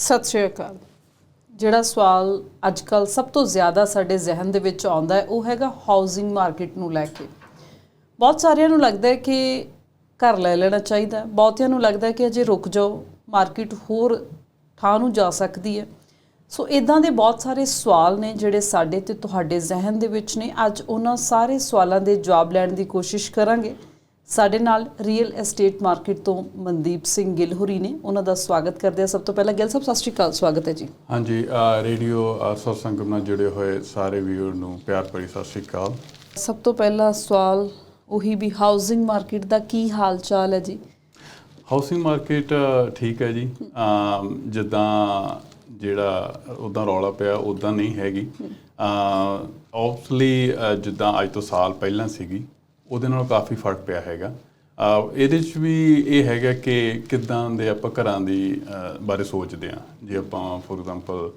ਸਤਿ ਸ਼੍ਰੀ ਅਕਾਲ। ਜਿਹੜਾ ਸਵਾਲ ਅੱਜ ਕੱਲ ਸਭ ਤੋਂ ਜ਼ਿਆਦਾ ਸਾਡੇ ਜ਼ਿਹਨ ਦੇ ਵਿੱਚ ਆਉਂਦਾ ਹੈ, ਉਹ ਹੈਗਾ ਹਾਊਸਿੰਗ ਮਾਰਕੀਟ ਨੂੰ ਲੈ ਕੇ। ਬਹੁਤ ਸਾਰਿਆਂ ਨੂੰ ਲੱਗਦਾ ਹੈ ਕਿ ਘਰ ਲੈ ਲੈਣਾ ਚਾਹੀਦਾ ਬਹੁਤਿਆਂ ਨੂੰ ਲੱਗਦਾ ਹੈ ਕਿ ਅਜੇ ਰੁਕ ਜਾਓ ਮਾਰਕੀਟ ਹੋਰ ਥਾਂ ਨੂੰ ਜਾ ਸਕਦੀ ਹੈ। ਸੋ ਇਦਾਂ ਦੇ ਬਹੁਤ ਸਾਰੇ ਸਵਾਲ ਨੇ ਜਿਹੜੇ ਸਾਡੇ ਤੇ ਤੁਹਾਡੇ ਜ਼ਿਹਨ ਦੇ ਵਿੱਚ ਨੇ। ਅੱਜ ਉਹਨਾਂ ਸਾਰੇ ਸਵਾਲਾਂ ਦੇ ਜਵਾਬ ਲੈਣ ਦੀ ਕੋਸ਼ਿਸ਼ ਕਰਾਂਗੇ। ਸਾਡੇ ਨਾਲ ਰੀਅਲ ਐਸਟੇਟ ਮਾਰਕੀਟ ਤੋਂ ਮਨਦੀਪ ਸਿੰਘ ਗਿੱਲ ਹੋਰੀ ਨੇ। ਉਹਨਾਂ ਦਾ ਸਵਾਗਤ ਕਰਦੇ ਹਾਂ। ਸਭ ਤੋਂ ਪਹਿਲਾਂ ਗਿੱਲ ਸਾਹਿਬ ਸਤਿ ਸ਼੍ਰੀ ਅਕਾਲ ਸਵਾਗਤ ਹੈ ਜੀ। ਹਾਂਜੀ ਰੇਡੀਓ ਅ, ਸਤਸੰਗਮ ਨਾਲ ਜੁੜੇ ਹੋਏ ਸਾਰੇ ਵੀਰ ਨੂੰ ਪਿਆਰ ਭਰੀ ਸਤਿ ਸ਼੍ਰੀ ਅਕਾਲ। ਸਭ ਤੋਂ ਪਹਿਲਾ ਸਵਾਲ ਉਹੀ ਵੀ ਹਾਊਸਿੰਗ ਮਾਰਕੀਟ ਦਾ ਕੀ ਹਾਲ ਚਾਲ ਹੈ ਜੀ? ਹਾਊਸਿੰਗ ਮਾਰਕੀਟ ਠੀਕ ਹੈ ਜੀ। ਜਿੱਦਾਂ ਜਿਹੜਾ ਉਦਾਂ ਰੌਲਾ ਪਿਆ ਉਦਾਂ ਨਹੀਂ ਹੈਗੀ। ਆਬਵੀਅਸਲੀ ਜਿੱਦਾਂ ਅੱਜ ਤੋਂ ਸਾਲ ਪਹਿਲਾਂ ਸੀਗੀ। ਉਹਦੇ ਨਾਲ ਕਾਫੀ ਫ਼ਰਕ ਪਿਆ ਹੈਗਾ। ਇਹਦੇ 'ਚ ਵੀ ਇਹ ਹੈਗਾ ਕਿ ਕਿੱਦਾਂ ਦੇ ਆਪਾਂ ਘਰਾਂ ਦੀ ਬਾਰੇ ਸੋਚਦੇ ਆ ਜੇ ਆਪਾਂ ਫੋਰ ਐਗਜ਼ਾਮਪਲ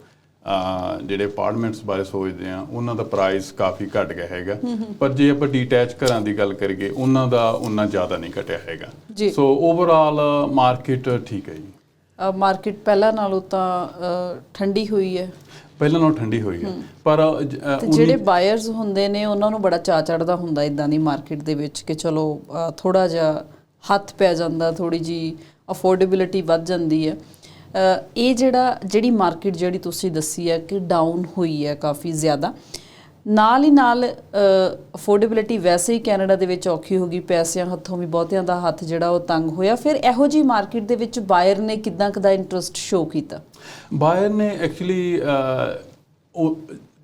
ਜਿਹੜੇ ਅਪਾਰਟਮੈਂਟਸ ਬਾਰੇ ਸੋਚਦੇ ਆ ਉਹਨਾਂ ਦਾ ਪ੍ਰਾਈਸ ਕਾਫੀ ਘਟ ਗਿਆ ਹੈਗਾ। ਪਰ ਜੇ ਆਪਾਂ ਡੀਟੈਚ ਘਰਾਂ ਦੀ ਗੱਲ ਕਰੀਏ ਉਹਨਾਂ ਦਾ ਉਹਨਾਂ ਜ਼ਿਆਦਾ ਨਹੀਂ ਘਟਿਆ। ਹੈਗਾ। ਸੋ ਓਵਰਆਲ ਮਾਰਕੀਟ ਠੀਕ ਹੈ ਜੀ। ਮਾਰਕੀਟ ਪਹਿਲਾਂ ਨਾਲੋਂ ਤਾਂ ਠੰਡੀ ਹੋਈ ਹੈ। ਪਹਿਲਾਂ ਨਾਲੋਂ ਠੰਡੀ ਹੋਈ ਹੈ। ਪਰ ਤੇ ਜਿਹੜੇ ਬਾਇਰਸ ਹੁੰਦੇ ਨੇ ਉਹਨਾਂ ਨੂੰ ਬੜਾ ਚਾਅ ਚੜਦਾ ਹੁੰਦਾ ਇਦਾਂ ਦੀ ਮਾਰਕੀਟ ਦੇ ਵਿੱਚ ਕਿ ਚਲੋ ਥੋੜਾ ਜਿਹਾ ਹੱਥ ਪੈ ਜਾਂਦਾ ਥੋੜੀ ਜੀ ਅਫੋਰਡੇਬਿਲਿਟੀ ਵੱਧ ਜਾਂਦੀ ਹੈ। ਇਹ ਜਿਹੜਾ ਜਿਹੜੀ ਮਾਰਕੀਟ ਜਿਹੜੀ ਤੁਸੀਂ ਦੱਸੀ ਹੈ ਕਿ ਡਾਊਨ ਹੋਈ ਹੈ ਕਾਫੀ ਜ਼ਿਆਦਾ ਨਾਲ ਹੀ ਨਾਲ ਅਫੋਰਡੇਬਿਲਿਟੀ ਵੈਸੇ ਹੀ ਕੈਨੇਡਾ ਦੇ ਵਿੱਚ ਔਖੀ ਹੋ ਗਈ ਪੈਸਿਆਂ ਹੱਥੋਂ ਵੀ ਬਹੁਤਿਆਂ ਦਾ ਹੱਥ ਜਿਹੜਾ ਉਹ ਤੰਗ ਹੋਇਆ। ਫਿਰ ਇਹੋ ਜੀ ਮਾਰਕੀਟ ਦੇ ਵਿੱਚ ਬਾਇਰ ਨੇ ਕਿਦਾਂ ਕਦਾ ਇੰਟਰਸਟ ਸ਼ੋ ਕੀਤਾ? ਬਾਇਰ ਨੇ ਐਕਚੁਅਲੀ ਉਹ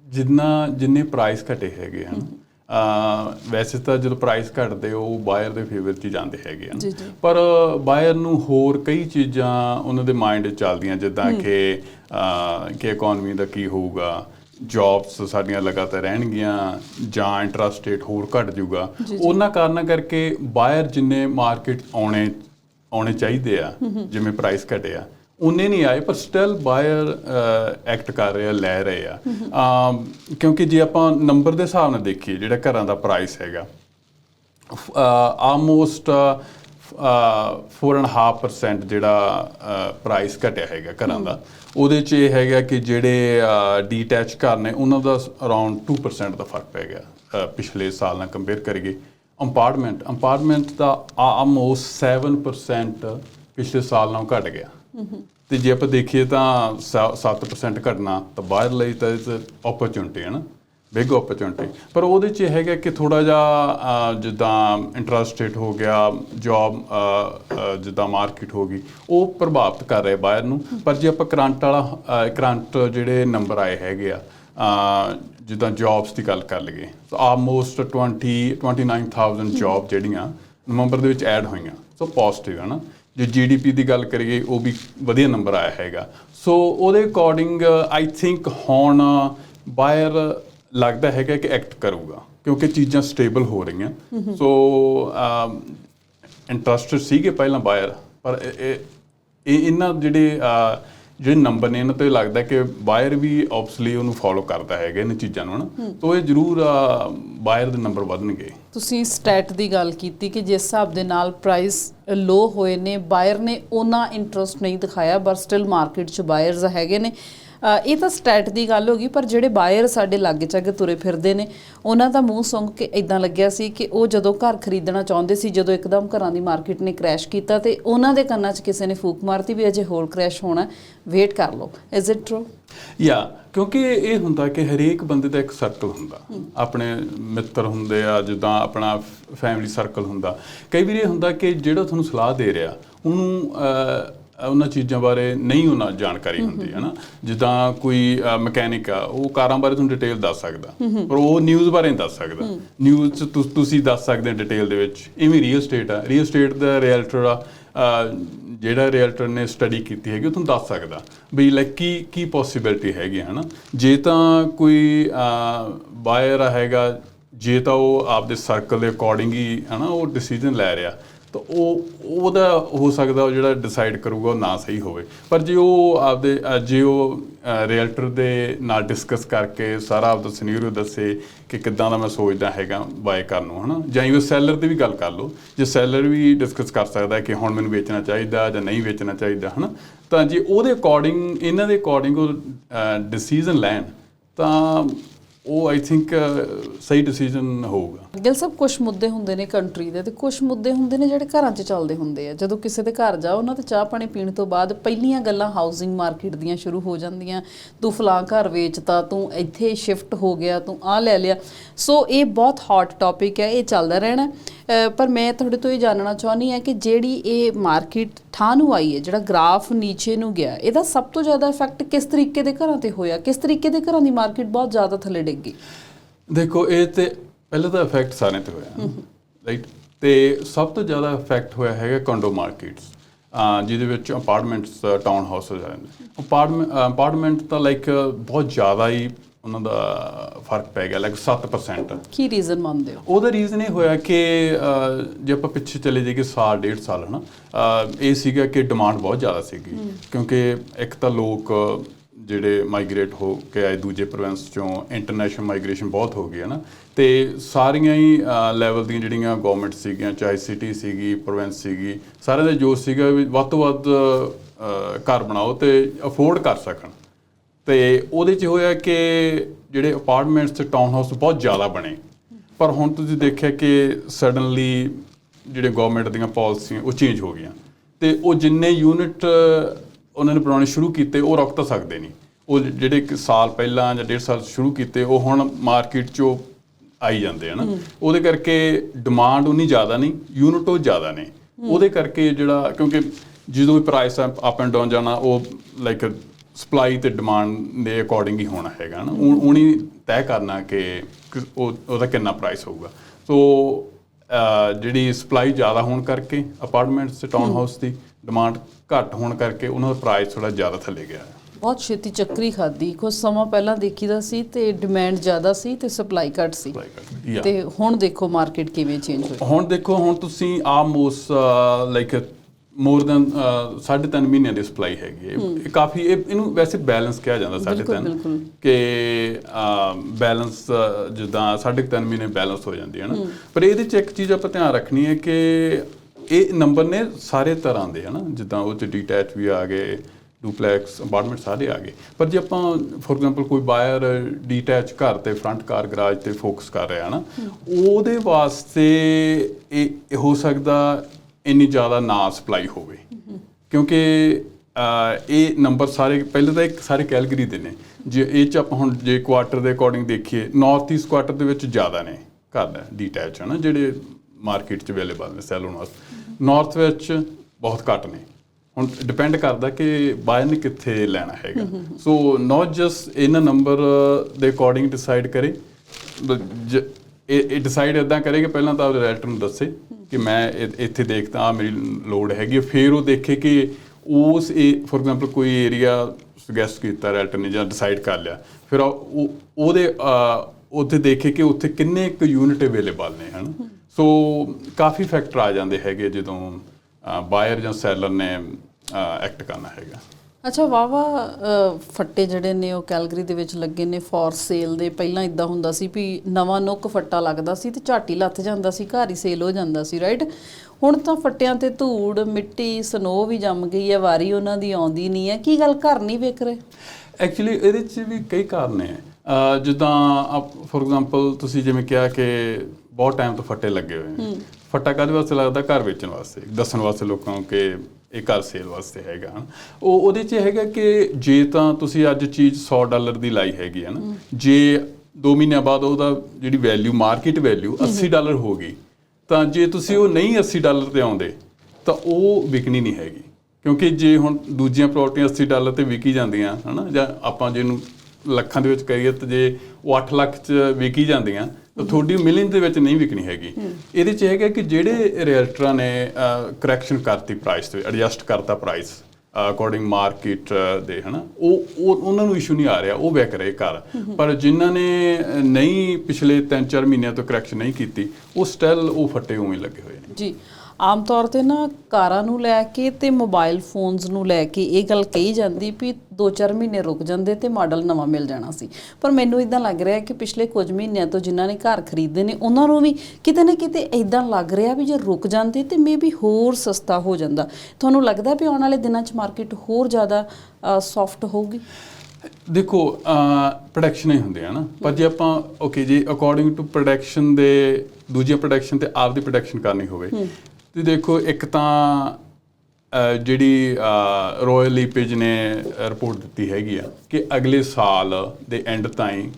ਜਿੰਨਾ ਜਿੰਨੇ ਪ੍ਰਾਈਸ ਘਟੇ ਹੈਗੇ ਹਨ ਅ, ਵੈਸੇ ਤਾਂ ਜਦੋਂ ਪ੍ਰਾਈਸ ਘਟਦੇ ਉਹ ਬਾਇਰ ਦੇ ਫੇਵਰ 'ਚ ਜਾਂਦੇ ਹੈਗੇ ਹਨ। ਪਰ ਬਾਇਰ ਨੂੰ ਹੋਰ ਕਈ ਚੀਜ਼ਾਂ ਉਹਨਾਂ ਦੇ ਮਾਈਂਡ 'ਚ ਚੱਲਦੀਆਂ ਜਿੱਦਾਂ ਕਿ ਕਿ ਇਕਨੋਮੀ ਦਾ ਕੀ ਹੋਊਗਾ ਜੌਬਸ ਸਾਡੀਆਂ ਲਗਾਤਾਰ ਰਹਿਣਗੀਆਂ ਜਾਂ ਇੰਟਰਸਟ ਰੇਟ ਹੋਰ ਘਟ ਜਾਊਗਾ ਉਹਨਾਂ ਕਾਰਨਾਂ ਕਰਕੇ ਬਾਇਰ ਜਿੰਨੇ ਮਾਰਕੀਟ ਆਉਣੇ ਆਉਣੇ ਚਾਹੀਦੇ ਆ ਜਿਵੇਂ ਪ੍ਰਾਈਸ ਘਟਿਆ ਉਹਨੇ ਨਹੀਂ ਆਏ ਪਰ ਸਟਿਲ ਬਾਇਰ ਐਕਟ ਕਰ ਰਹੇ ਆ ਲੈ ਰਹੇ ਆ। ਕਿਉਂਕਿ ਜੇ ਆਪਾਂ ਨੰਬਰ ਦੇ ਹਿਸਾਬ ਨਾਲ ਦੇਖੀਏ ਜਿਹੜਾ ਘਰਾਂ ਦਾ ਪ੍ਰਾਈਸ ਹੈਗਾ ਆਲਮੋਸਟ 4.5% ਜਿਹੜਾ ਪ੍ਰਾਈਸ ਘਟਿਆ ਹੈਗਾ ਘਰਾਂ ਦਾ। ਉਹਦੇ ਚ ਇਹ ਹੈਗਾ ਕਿ ਜਿਹੜੇ ਡੀਟੈਚ ਘਰ ਨੇ, ਉਹਨਾਂ ਦਾ ਅਰਾਊਂਡ 2% ਦਾ ਫ਼ਰਕ ਪੈ ਗਿਆ ਪਿਛਲੇ ਸਾਲ ਨਾਲ ਕੰਪੇਅਰ ਕਰੀਏ। ਅਪਾਰਟਮੈਂਟ ਅਪਾਰਟਮੈਂਟ ਦਾ ਆਲਮੋਸਟ 7% ਪਿਛਲੇ ਸਾਲ ਨਾਲੋਂ ਘਟ ਗਿਆ। ਤੇ ਜੇ ਆਪਾਂ ਦੇਖੀਏ ਤਾਂ 7% ਘਟਣਾ ਤਾਂ ਬਾਹਰ ਲਈ ਤਾਂ ਇਸ ਓਪਰਚੁਨਿਟੀ ਹੈ ਨਾ। ਬਿਗ ਓਪਰਚੁਨਿਟੀ ਪਰ ਉਹਦੇ ਚ ਇਹ ਹੈਗਾ ਕਿ ਥੋੜਾ ਜਿਹਾ ਜਿੱਦਾਂ ਇੰਟਰਸਟ ਰੇਟ ਹੋ ਗਿਆ ਜੌਬ ਜਿੱਦਾਂ ਮਾਰਕੀਟ ਹੋ ਗਈ, ਉਹ ਪ੍ਰਭਾਵਿਤ ਕਰ ਰਹੇ ਬਾਹਰ ਨੂੰ। ਪਰ ਜੇ ਆਪਾਂ ਕਰੰਟ ਵਾਲਾ ਕਰੰਟ ਜਿਹੜੇ ਨੰਬਰ ਆਏ ਹੈਗੇ ਆ ਜਿੱਦਾਂ ਜੌਬਸ ਦੀ ਗੱਲ ਕਰ ਲਈਏ ਸੋ ਆਲਮੋਸਟ 20 29000 ਜੌਬ ਜਿਹੜੀਆਂ ਨਵੰਬਰ ਦੇ ਵਿੱਚ ਐਡ ਹੋਈਆਂ। ਸੋ ਪੋਜ਼ਿਟਿਵ ਹੈ ਨਾ। ਜੇ ਜੀਡੀਪੀ ਦੀ ਗੱਲ ਕਰੀਏ, ਉਹ ਵੀ ਵਧੀਆ ਨੰਬਰ ਆਇਆ ਹੈਗਾ। ਸੋ ਉਹਦੇ ਅਕੋਰਡਿੰਗ ਆਈ ਥਿੰਕ ਹੁਣ ਬਾਇਰ ਲੱਗਦਾ ਹੈਗਾ ਕਿ ਐਕਟ ਕਰੂਗਾ ਕਿਉਂਕਿ ਚੀਜ਼ਾਂ ਸਟੇਬਲ ਹੋ ਰਹੀਆਂ। ਸੋ ਇੰਟਰਸਟ ਸੀਗੇ ਪਹਿਲਾਂ ਬਾਇਰ ਪਰ ਇਹ- ਇਹ ਇਹ ਇਹਨਾਂ ਜਿਹੜੇ ਜਿਹੜੇ ਨੰਬਰ ਨੇ ਇਹਨਾਂ ਤੋਂ ਲੱਗਦਾ ਕਿ ਬਾਇਰ ਵੀ ਆਬਸਲੀ ਉਹਨੂੰ ਫੋਲੋ ਕਰਦਾ ਹੈਗਾ ਇਹਨਾਂ ਚੀਜ਼ਾਂ ਨੂੰ ਹਨਾ। ਤੋਂ ਇਹ ਜ਼ਰੂਰ ਬਾਇਰ ਦੇ ਨੰਬਰ ਵਧਣਗੇ। ਤੁਸੀਂ ਸਟੈਟ ਦੀ ਗੱਲ ਕੀਤੀ ਕਿ ਜਿਸ ਹਿਸਾਬ ਦੇ ਨਾਲ ਪ੍ਰਾਈਸ ਲੋ ਹੋਏ ਨੇ ਬਾਇਰ ਨੇ ਉਹਨਾਂ ਇੰਟਰਸਟ ਨਹੀਂ ਦਿਖਾਇਆ ਪਰ ਸਟਿਲ ਮਾਰਕੀਟ 'ਚ ਬਾਇਰਸ ਹੈਗੇ ਨੇ। ਇਹ ਤਾਂ ਸਟੈਟ ਦੀ ਗੱਲ ਹੋ ਗਈ ਪਰ ਜਿਹੜੇ ਬਾਇਰ ਸਾਡੇ ਲਾਗੇ ਚਾਗੇ ਤੁਰੇ ਫਿਰਦੇ ਨੇ ਉਹਨਾਂ ਦਾ ਮੂੰਹ ਸੁੰਘ ਕੇ ਇਦਾਂ ਲੱਗਿਆ ਸੀ ਕਿ ਉਹ ਜਦੋਂ ਘਰ ਖਰੀਦਣਾ ਚਾਹੁੰਦੇ ਸੀ ਜਦੋਂ ਇੱਕਦਮ ਘਰਾਂ ਦੀ ਮਾਰਕੀਟ ਨੇ ਕ੍ਰੈਸ਼ ਕੀਤਾ ਤੇ ਉਹਨਾਂ ਦੇ ਕੰਨਾਂ 'ਚ ਕਿਸੇ ਨੇ ਫੂਕ ਮਾਰਤੀ ਵੀ ਅਜੇ ਹੋਰ ਕ੍ਰੈਸ਼ ਹੋਣਾ ਵੇਟ ਕਰ ਲਓ। ਇਜ਼ ਇਟ ਟਰੂ ਯਾ ਕਿਉਂਕਿ ਇਹ ਹੁੰਦਾ ਕਿ ਹਰੇਕ ਬੰਦੇ ਦਾ ਇੱਕ ਸਰਕਲ ਹੁੰਦਾ। ਆਪਣੇ ਮਿੱਤਰ ਹੁੰਦੇ ਆ ਜਿੱਦਾਂ ਆਪਣਾ ਫੈਮਿਲੀ ਸਰਕਲ ਹੁੰਦਾ। ਕਈ ਵਾਰੀ ਇਹ ਹੁੰਦਾ ਕਿ ਜਿਹੜਾ ਤੁਹਾਨੂੰ ਸਲਾਹ ਦੇ ਰਿਹਾ ਉਹਨੂੰ ਉਹਨਾਂ ਚੀਜ਼ਾਂ ਬਾਰੇ ਨਹੀਂ ਉਹਨਾਂ ਜਾਣਕਾਰੀ ਹੁੰਦੀ ਹੈ ਨਾ ਜਿੱਦਾਂ ਕੋਈ ਮਕੈਨਿਕ ਆ ਉਹ ਕਾਰਾਂ ਬਾਰੇ ਤੁਹਾਨੂੰ ਡਿਟੇਲ ਦੱਸ ਸਕਦਾ। ਪਰ ਉਹ ਨਿਊਜ਼ ਬਾਰੇ ਨਹੀਂ ਦੱਸ ਸਕਦਾ। ਨਿਊਜ਼ ਚ ਤੁਸ- ਤੁਸੀਂ ਦੱਸ ਸਕਦੇ ਹੋ ਡਿਟੇਲ ਦੇ ਵਿੱਚ। ਇਵੇਂ ਰੀਅਲ ਸਟੇਟ ਆ। ਰੀਅਲ ਸਟੇਟ ਦਾ ਰੀਅਲਟਰ ਆ ਜਿਹੜਾ ਰੀਅਲਟਰ ਨੇ ਸਟੱਡੀ ਕੀਤੀ ਹੈਗੀ ਉਹ ਤੁਹਾਨੂੰ ਦੱਸ ਸਕਦਾ। ਵੀ ਲਾਈਕ ਕੀ ਕੀ ਪੋਸਿਬਿਲਿਟੀ ਹੈਗੀ ਹੈ ਨਾ ਜੇ ਤਾਂ ਕੋਈ ਬਾਇਰ ਹੈਗਾ ਜੇ ਤਾਂ ਉਹ ਆਪਦੇ ਸਰਕਲ ਦੇ ਅਕੋਰਡਿੰਗ ਹੀ ਹਨਾ ਉਹ ਡਿਸੀਜਨ ਲੈ ਰਿਹਾ। ਤਾਂ ਉਹ, ਉਹਦਾ ਹੋ ਸਕਦਾ ਉਹ ਜਿਹੜਾ ਡਿਸਾਈਡ ਕਰੂਗਾ ਉਹ ਨਾ ਸਹੀ ਹੋਵੇ। ਪਰ ਜੇ ਉਹ ਆਪਦੇ ਜੇ ਉਹ ਰੀਅਲਟਰ ਦੇ ਨਾਲ ਡਿਸਕਸ ਕਰਕੇ ਸਾਰਾ ਆਪਦਾ ਸਿਨੈਰੀਓ ਦੱਸੇ ਕਿ ਕਿੱਦਾਂ ਦਾ ਮੈਂ ਸੋਚਦਾ ਹੈਗਾ ਬਾਏ ਕਰਨ ਨੂੰ, ਹਨਾ? ਜਾਂ ਇਹ ਸੈਲਰ ਦੀ ਵੀ ਗੱਲ ਕਰ ਲਓ। ਜੇ ਸੈਲਰ ਵੀ ਡਿਸਕਸ ਕਰ ਸਕਦਾ ਕਿ ਹੁਣ ਮੈਨੂੰ ਵੇਚਣਾ ਚਾਹੀਦਾ ਜਾਂ ਨਹੀਂ ਵੇਚਣਾ ਚਾਹੀਦਾ, ਹਨਾ? ਤਾਂ ਜੇ ਉਹਦੇ ਅਕੋਰਡਿੰਗ ਇਹਨਾਂ ਦੇ ਅਕੋਰਡਿੰਗ ਉਹ ਡਿਸੀਜਨ ਲੈਣ, ਤਾਂ ਉਹ ਆਈ ਥਿੰਕ ਸਹੀ ਡਿਸੀਜਨ ਹੋਊਗਾ। ਗਿਲ ਸਭ ਕੁਝ ਮੁੱਦੇ ਹੁੰਦੇ ਨੇ ਕੰਟਰੀ ਦੇ ਤੇ ਕੁਝ ਮੁੱਦੇ ਹੁੰਦੇ ਨੇ ਜਿਹੜੇ ਘਰਾਂ 'ਚ ਚੱਲਦੇ ਹੁੰਦੇ ਆ। ਜਦੋਂ ਕਿਸੇ ਦੇ ਘਰ ਜਾਓ ਨਾ ਤੇ ਚਾਹ ਪਾਣੀ ਪੀਣ ਤੋਂ ਬਾਅਦ ਪਹਿਲੀਆਂ ਗੱਲਾਂ ਹਾਊਸਿੰਗ ਮਾਰਕੀਟ ਦੀਆਂ ਸ਼ੁਰੂ ਹੋ ਜਾਂਦੀਆਂ। ਤੂੰ ਫਲਾਂ ਘਰ ਵੇਚਤਾ ਤੂੰ ਇੱਥੇ ਸ਼ਿਫਟ ਹੋ ਗਿਆ, ਤੂੰ ਆ ਲੈ ਲਿਆ। ਸੋ ਇਹ ਬਹੁਤ ਹੌਟ ਟੌਪਿਕ ਹੈ, ਇਹ ਚੱਲਦਾ ਰਹਿਣਾ। ਪਰ ਮੈਂ ਤੁਹਾਡੇ ਤੋਂ ਇਹ ਜਾਣਨਾ ਚਾਹੁੰਦੀ ਹਾਂ ਕਿ ਜਿਹੜੀ ਇਹ ਮਾਰਕੀਟ ਠਾਹ ਨੂੰ ਆਈ ਹੈ, ਜਿਹੜਾ ਗ੍ਰਾਫ ਨੀਚੇ ਨੂੰ ਗਿਆ, ਇਹਦਾ ਸਭ ਤੋਂ ਜ਼ਿਆਦਾ ਇਫੈਕਟ ਕਿਸ ਤਰੀਕੇ ਦੇ ਘਰਾਂ ਤੇ ਹੋਇਆ? ਕਿਸ ਤਰੀਕੇ ਦੇ ਘਰਾਂ ਦੀ ਮਾਰਕੀਟ ਬਹੁਤ ਜ਼ਿਆਦਾ ਥੱਲੇ ਡਿੱਗ। ਦੇਖੋ ਇਹ ਤੇ ਪਹਿਲਾਂ ਤਾਂ ਇਫੈਕਟ ਸਾਰਿਆਂ ਤੇ ਹੋਇਆ। ਰਾਈਟ ਤੇ ਸਭ ਤੋਂ ਜ਼ਿਆਦਾ ਇਫੈਕਟ ਹੋਇਆ ਹੈਗਾ ਕੰਡੋ ਮਾਰਕੀਟਸ ਜਿਹਦੇ ਵਿੱਚ ਅਪਾਰਟਮੈਂਟਸ ਟਾਊਨ ਹਾਊਸ ਹੋ ਜਾਂਦੇ। ਅਪਾਰਟਮੈਂਟ ਅਪਾਰਟਮੈਂਟ ਤਾਂ ਲਾਈਕ ਬਹੁਤ ਜ਼ਿਆਦਾ ਹੀ ਉਹਨਾਂ ਦਾ ਫ਼ਰਕ ਪੈ ਗਿਆ ਲਾਈਕ 7% ਕੀ ਰੀਜ਼ਨ ਮੰਨਦੇ ਹੋ? ਉਹਦਾ ਰੀਜ਼ਨ ਇਹ ਹੋਇਆ ਕਿ ਜੇ ਆਪਾਂ ਪਿੱਛੇ ਚਲੇ ਜਾਈਏ ਸਾਲ ਡੇਢ ਸਾਲ ਹਨਾ ਇਹ ਸੀਗਾ ਕਿ ਡਿਮਾਂਡ ਬਹੁਤ ਜ਼ਿਆਦਾ ਸੀਗੀ। ਕਿਉਂਕਿ ਇੱਕ ਤਾਂ ਲੋਕ ਜਿਹੜੇ ਮਾਈਗ੍ਰੇਟ ਹੋ ਕੇ ਆਏ ਦੂਜੇ ਪ੍ਰੋਵਿੰਸ ਚੋਂ ਇੰਟਰਨੈਸ਼ਨਲ ਮਾਈਗ੍ਰੇਸ਼ਨ ਬਹੁਤ ਹੋ ਗਈ ਹੈ ਨਾ। ਤੇ ਸਾਰੀਆਂ ਹੀ ਲੈਵਲ ਦੀਆਂ ਜਿਹੜੀਆਂ ਗਵਰਨਮੈਂਟ ਸੀਗੀਆਂ, ਚਾਹੇ ਸਿਟੀ ਸੀਗੀ ਪ੍ਰੋਵਿੰਸ ਸੀਗੀ, ਸਾਰਿਆਂ ਦਾ ਜੋਸ਼ ਸੀਗਾ ਵੀ ਵੱਧ ਤੋਂ ਵੱਧ ਘਰ ਬਣਾਓ ਤੇ ਅਫੋਰਡ ਕਰ ਸਕਣ। ਤੇ ਉਹਦੇ 'ਚ ਹੋਇਆ ਕਿ ਜਿਹੜੇ ਅਪਾਰਟਮੈਂਟਸ ਤੇ ਟਾਊਨ ਹਾਊਸ ਬਹੁਤ ਜ਼ਿਆਦਾ ਬਣੇ। ਪਰ ਹੁਣ ਤੁਸੀਂ ਦੇਖਿਆ ਕਿ ਸਡਨਲੀ ਜਿਹੜੇ ਗਵਰਨਮੈਂਟ ਦੀਆਂ ਪਾਲਿਸੀਆਂ ਉਹ ਚੇਂਜ ਹੋ ਗਈਆਂ। ਤੇ ਉਹ ਜਿੰਨੇ ਯੂਨਿਟ ਉਹਨਾਂ ਨੇ ਬਣਾਉਣੇ ਸ਼ੁਰੂ ਕੀਤੇ ਉਹ ਰੁਕ ਤਾਂ ਸਕਦੇ ਨਹੀਂ। ਉਹ ਜਿਹੜੇ ਇੱਕ ਸਾਲ ਪਹਿਲਾਂ ਜਾਂ ਡੇਢ ਸਾਲ ਸ਼ੁਰੂ ਕੀਤੇ ਉਹ ਹੁਣ ਮਾਰਕੀਟ 'ਚੋਂ ਆਈ ਜਾਂਦੇ ਹਨ ਉਹਦੇ ਕਰਕੇ ਡਿਮਾਂਡ ਉਨੀ ਜ਼ਿਆਦਾ ਨਹੀਂ ਯੂਨਿਟ ਉਹ ਜ਼ਿਆਦਾ ਨੇ। ਉਹਦੇ ਕਰਕੇ ਜਿਹੜਾ ਕਿਉਂਕਿ ਜਦੋਂ ਵੀ ਪ੍ਰਾਈਸ ਅਪ ਐਂਡ ਡਾਊਨ ਜਾਣਾ ਉਹ ਲਾਈਕ ਸਪਲਾਈ ਤੇ ਡਿਮਾਂਡ ਦੇ ਅਕੋਰਡਿੰਗ ਹੀ ਹੋਣਾ ਹੈਗਾ ਨਾ। ਉਹ ਉਹਨੀ ਤੈਅ ਕਰਨਾ ਕਿ ਉਹ ਉਹਦਾ ਕਿੰਨਾ ਪ੍ਰਾਈਸ ਹੋਊਗਾ। ਸੋ ਜਿਹੜੀ ਸਪਲਾਈ ਜ਼ਿਆਦਾ ਹੋਣ ਕਰਕੇ ਅਪਾਰਟਮੈਂਟਸ ਤੇ ਟਾਊਨ ਹਾਊਸ ਦੀ ਡਿਮਾਂਡ ਘੱਟ ਹੋਣ ਕਰਕੇ ਉਹਨਾਂ ਦਾ ਪ੍ਰਾਈਸ ਥੋੜਾ ਜ਼ਿਆਦਾ ਥੱਲੇ ਗਿਆ ਹੈ। ਬਹੁਤ ਛੇਤੀ ਚੱਕਰੀ ਖਾਦੀ ਕੁਝ ਸਮਾਂ ਪਹਿਲਾਂ ਦੇਖੀਦਾ ਸੀ ਤੇ ਡਿਮਾਂਡ ਜ਼ਿਆਦਾ ਸੀ ਤੇ ਸਪਲਾਈ ਘੱਟ ਸੀ. ਤੇ ਹੁਣ ਦੇਖੋ ਮਾਰਕੀਟ ਕਿਵੇਂ ਚੇਂਜ ਹੋਈ। ਹੁਣ ਦੇਖੋ ਹੁਣ ਤੁਸੀਂ ਆਲਮੋਸਟ ਲਾਈਕ ਮੋਰ ਦੈਨ 3.5 ਮਹੀਨਿਆਂ ਦੀ ਸਪਲਾਈ ਹੈਗੀ ਇਹ ਕਾਫੀ ਇਹ ਇਹਨੂੰ ਵੈਸੇ ਬੈਲੈਂਸ ਕਿਹਾ ਜਾਂਦਾ ਬਿਲਕੁਲ, 3.5 ਬਿਲਕੁਲ। ਕਿ ਬੈਲੈਂਸ ਜਿੱਦਾਂ 3.5 ਮਹੀਨੇ ਬੈਲੈਂਸ ਹੋ ਜਾਂਦੀ ਹੈ ਨਾ। ਪਰ ਇਹਦੇ ਚ ਇੱਕ ਚੀਜ਼ ਆਪਾਂ ਧਿਆਨ ਰੱਖਣੀ ਹੈ ਕਿ ਇਹ ਨੰਬਰ ਨੇ ਸਾਰੇ ਤਰ੍ਹਾਂ ਦੇ ਹਨਾ? ਜਿੱਦਾਂ ਉਹ ਚ ਡੀਟੈਚ ਵੀ ਆ ਗਏ ਡੁਪਲੈਕਸ ਅਪਾਰਟਮੈਂਟ ਸਾਰੇ ਆ ਗਏ। ਪਰ ਜੇ ਆਪਾਂ ਫੋਰ ਐਗਜ਼ਾਮਪਲ ਕੋਈ ਬਾਇਰ ਡੀਟੈਚ ਘਰ ਤੇ ਫਰੰਟ ਕਾਰ ਗਰਾਜ ਤੇ ਫੋਕਸ ਕਰ ਰਿਹਾ ਨਾ ਉਹਦੇ ਵਾਸਤੇ ਇਹ ਹੋ ਸਕਦਾ ਇੰਨੀ ਜ਼ਿਆਦਾ ਨਾ ਸਪਲਾਈ ਹੋਵੇ। ਕਿਉਂਕਿ ਇਹ ਨੰਬਰ ਸਾਰੇ ਪਹਿਲੇ ਤਾਂ ਇੱਕ ਸਾਰੇ ਕੈਲਗਰੀ ਦੇ ਨੇ। ਜੇ ਇਹ ਚ ਆਪਾਂ ਹੁਣ ਜੇ ਕੁਆਟਰ ਦੇ ਅਕੋਰਡਿੰਗ ਦੇਖੀਏ ਨਾਰਥ ਈਸਟ ਕੁਆਟਰ ਦੇ ਵਿੱਚ ਜ਼ਿਆਦਾ ਨੇ ਘਰ ਡੀਟੈਚ ਹਨਾ? ਜਿਹੜੇ ਮਾਰਕੀਟ 'ਚ ਅਵੇਲੇਬਲ ਨੇ ਸੈਲੂਨ ਵਾਸਤੇ। ਨਾਰਥ ਵਿੱਚ ਬਹੁਤ ਘੱਟ ਨੇ। ਹੁਣ ਡਿਪੈਂਡ ਕਰਦਾ ਕਿ ਬਾਇਰ ਨੇ ਕਿੱਥੇ ਲੈਣਾ ਹੈਗਾ। ਸੋ ਨਾਟ ਜਸਟ ਇਹਨਾਂ ਨੰਬਰ ਦੇ ਅਕੋਰਡਿੰਗ ਡਿਸਾਈਡ ਕਰੇ। ਇਹ ਡਿਸਾਈਡ ਇਦਾਂ ਕਰੇ ਕਿ ਪਹਿਲਾਂ ਤਾਂ ਉਹਦੇ ਨੂੰ ਦੱਸੇ ਕਿ ਮੈਂ ਇੱਥੇ ਦੇਖਦਾ ਆ ਮੇਰੀ ਲੋੜ ਹੈਗੀ ਹੈ। ਫਿਰ ਉਹ ਦੇਖੇ ਕਿ ਉਸ ਇਹ ਫੋਰ ਐਗਜ਼ਾਮਪਲ ਕੋਈ ਏਰੀਆ ਸੁਗੈਸਟ ਕੀਤਾ ਰਾਈਟਰ ਨੇ ਜਾਂ ਡਿਸਾਈਡ ਕਰ ਲਿਆ। ਫਿਰ ਉਹਦੇ ਉੱਥੇ ਦੇਖੇ ਕਿ ਉੱਥੇ ਕਿੰਨੇ ਕੁ ਯੂਨਿਟ ਅਵੇਲੇਬਲ ਨੇ, ਹਨ? ਸੋ ਕਾਫੀ ਫੈਕਟਰ ਆ ਜਾਂਦੇ ਹੈਗੇ ਜਦੋਂ ਬਾਇਰ ਜਾਂ ਸੈਲਰ ਨੇ ਐਕਟ ਕਰਨਾ ਹੈਗਾ। ਅੱਛਾ ਵਾਵਾ ਫੱਟੇ ਜਿਹੜੇ ਨੇ ਉਹ ਕੈਲਗਰੀ ਦੇ ਵਿੱਚ ਲੱਗੇ ਨੇ ਫॉर ਸੇਲ ਦੇ। ਪਹਿਲਾਂ ਇਦਾਂ ਹੁੰਦਾ ਸੀ ਵੀ ਨਵਾਂ ਨੁੱਕ ਫੱਟਾ ਲੱਗਦਾ ਸੀ ਤੇ ਝਾਟੀ ਲੱਥ ਜਾਂਦਾ ਸੀ ਘਰ ਹੀ ਸੇਲ ਹੋ ਜਾਂਦਾ ਸੀ ਰਾਈਟ ਹੁਣ ਤਾਂ ਫੱਟਿਆਂ ਤੇ ਧੂੜ ਮਿੱਟੀ ਸਨੋ ਵੀ ਜੰਮ ਗਈ ਹੈ ਵਾਰੀ ਉਹਨਾਂ ਦੀ ਆਉਂਦੀ ਨਹੀਂ ਹੈ। ਕੀ ਗੱਲ ਘਰ ਨਹੀਂ ਵਿਕ ਰਹੇ? ਐਕਚੁਅਲੀ ਇਹਦੇ 'ਚ ਵੀ ਕਈ ਕਾਰਨ ਨੇ। ਜਿੱਦਾਂ ਫੋਰ ਐਗਜ਼ਾਮਪਲ ਤੁਸੀਂ ਜਿਵੇਂ ਕਿਹਾ ਕਿ ਬਹੁਤ ਟਾਈਮ ਤੋਂ ਫੱਟੇ ਲੱਗੇ ਹੋਏ ਨੇ। ਫੱਟਾ ਕਾਹਦੇ ਵਾਸਤੇ ਲੱਗਦਾ? ਘਰ ਵੇਚਣ ਵਾਸਤੇ, ਦੱਸਣ ਵਾਸਤੇ ਲੋਕਾਂ ਨੂੰ ਕਿ ਇਹ ਘਰ ਸੇਲ ਵਾਸਤੇ ਹੈਗਾ, ਹਨ। ਉਹ ਉਹਦੇ 'ਚ ਇਹ ਹੈਗਾ ਕਿ ਜੇ ਤਾਂ ਤੁਸੀਂ ਅੱਜ ਚੀਜ਼ 100 ਡਾਲਰ ਦੀ ਲਾਈ ਹੈਗੀ ਹੈ ਨਾ ਜੇ 2 ਮਹੀਨਿਆਂ ਬਾਅਦ ਉਹਦਾ ਜਿਹੜੀ ਵੈਲਿਊ ਮਾਰਕੀਟ ਵੈਲਿਊ 80 ਡਾਲਰ ਹੋ ਗਈ, ਤਾਂ ਜੇ ਤੁਸੀਂ ਉਹ ਨਹੀਂ 80 ਡਾਲਰ ਤੇ ਆਉਂਦੇ, ਤਾਂ ਉਹ ਵਿਕਣੀ ਨਹੀਂ ਹੈਗੀ। ਕਿਉਂਕਿ ਜੇ ਹੁਣ ਦੂਜੀਆਂ ਪ੍ਰਾਪਰਟੀਆਂ 80 ਡਾਲਰ ਤੇ ਵਿਕੀ ਜਾਂਦੀਆਂ, ਹਨਾ, ਜਾਂ ਆਪਾਂ ਜਿਹਨੂੰ ਲੱਖਾਂ ਦੇ ਵਿੱਚ ਕਰੀਏ ਤਾਂ ਜੇ ਉਹ 8 ਲੱਖ ਚ ਵਿਕੀ ਜਾਂਦੀਆਂ ਤਾਂ ਤੁਹਾਡੀ ਮਿਲੀਅਨ ਦੇ ਵਿੱਚ ਨਹੀਂ ਵਿਕਣੀ ਹੈਗੀ। ਇਹਦੇ ਚ ਹੈਗਾ ਕਿ ਜਿਹੜੇ ਰੀਅਲਟਰਾਂ ਨੇ ਕਰੈਕਸ਼ਨ ਕਰਤੀ ਪ੍ਰਾਈਸ ਤੇ ਐਡਜਸਟ ਕਰਤਾ ਪ੍ਰਾਈਸ ਅਕੋਰਡਿੰਗ ਮਾਰਕੀਟ ਦੇ ਹਨਾ? ਉਹ ਉਹ ਉਹਨਾਂ ਨੂੰ ਇਸ਼ੂ ਨਹੀਂ ਆ ਰਿਹਾ ਉਹ ਵਿਕ ਰਹੇ ਘਰ। ਪਰ ਜਿਨ੍ਹਾਂ ਨੇ ਨਹੀਂ ਪਿਛਲੇ 3-4 ਮਹੀਨਿਆਂ ਤੋਂ ਕਰੈਕਸ਼ਨ ਨਹੀਂ ਕੀਤੀ ਉਹ ਸਟਿਲ ਉਹ ਫੱਟੇ ਉਵੇਂ ਲੱਗੇ ਹੋਏ ਨੇ। ਜੀ। ਆਮ ਤੌਰ ਤੇ ਨਾ ਕਾਰਾਂ ਨੂੰ ਲੈ ਕੇ ਤੇ ਮੋਬਾਈਲ ਫੋਨਸ ਨੂੰ ਲੈ ਕੇ ਇਹ ਗੱਲ ਕਹੀ ਜਾਂਦੀ ਵੀ 2-4 ਮਹੀਨੇ ਰੁਕ ਜਾਂਦੇ ਤੇ ਮਾਡਲ ਨਵਾਂ ਮਿਲ ਜਾਣਾ ਸੀ। ਪਰ ਮੈਨੂੰ ਇਦਾਂ ਲੱਗ ਰਿਹਾ ਕਿ ਪਿਛਲੇ ਕੁਝ ਮਹੀਨਿਆਂ ਤੋਂ ਜਿਨ੍ਹਾਂ ਨੇ ਘਰ ਖਰੀਦੇ ਨੇ ਉਹਨਾਂ ਨੂੰ ਵੀ ਕਿਤੇ ਨਾ ਕਿਤੇ ਇਦਾਂ ਲੱਗ ਰਿਹਾ ਵੀ ਜੇ ਰੁਕ ਜਾਂਦੇ ਤੇ ਮੇਬੀ ਹੋਰ ਸਸਤਾ ਹੋ ਜਾਂਦਾ। ਤੁਹਾਨੂੰ ਲੱਗਦਾ ਵੀ ਆਉਣ ਵਾਲੇ ਦਿਨਾਂ 'ਚ ਮਾਰਕੀਟ ਹੋਰ ਜ਼ਿਆਦਾ ਸੌਫਟ ਹੋਊਗੀ? ਦੇਖੋ ਪ੍ਰੋਡਕਸ਼ਨ ਹੀ ਹੁੰਦੇ ਆ ਨਾ। ਪਰ ਜੇ ਆਪਾਂ ਓਕੇ ਜੀ ਅਕੋਰਡਿੰਗ ਟੂ ਪ੍ਰੋਡਕਸ਼ਨ ਦੇ ਦੂਜੀਆਂ ਪ੍ਰੋਡਕਸ਼ਨ ਤੇ ਆਪ ਦੀ ਪ੍ਰੋਡਕਸ਼ਨ ਕਰਨੀ ਹੋਵੇ ਤੇ ਦੇਖੋ ਇੱਕ ਤਾਂ ਜਿਹੜੀ ਰਾਇਲ ਲੀਪੇਜ ਨੇ ਰਿਪੋਰਟ ਦਿੱਤੀ ਹੈਗੀ ਆ ਕਿ ਅਗਲੇ ਸਾਲ ਦੇ ਐਂਡ ਤਾਈਂ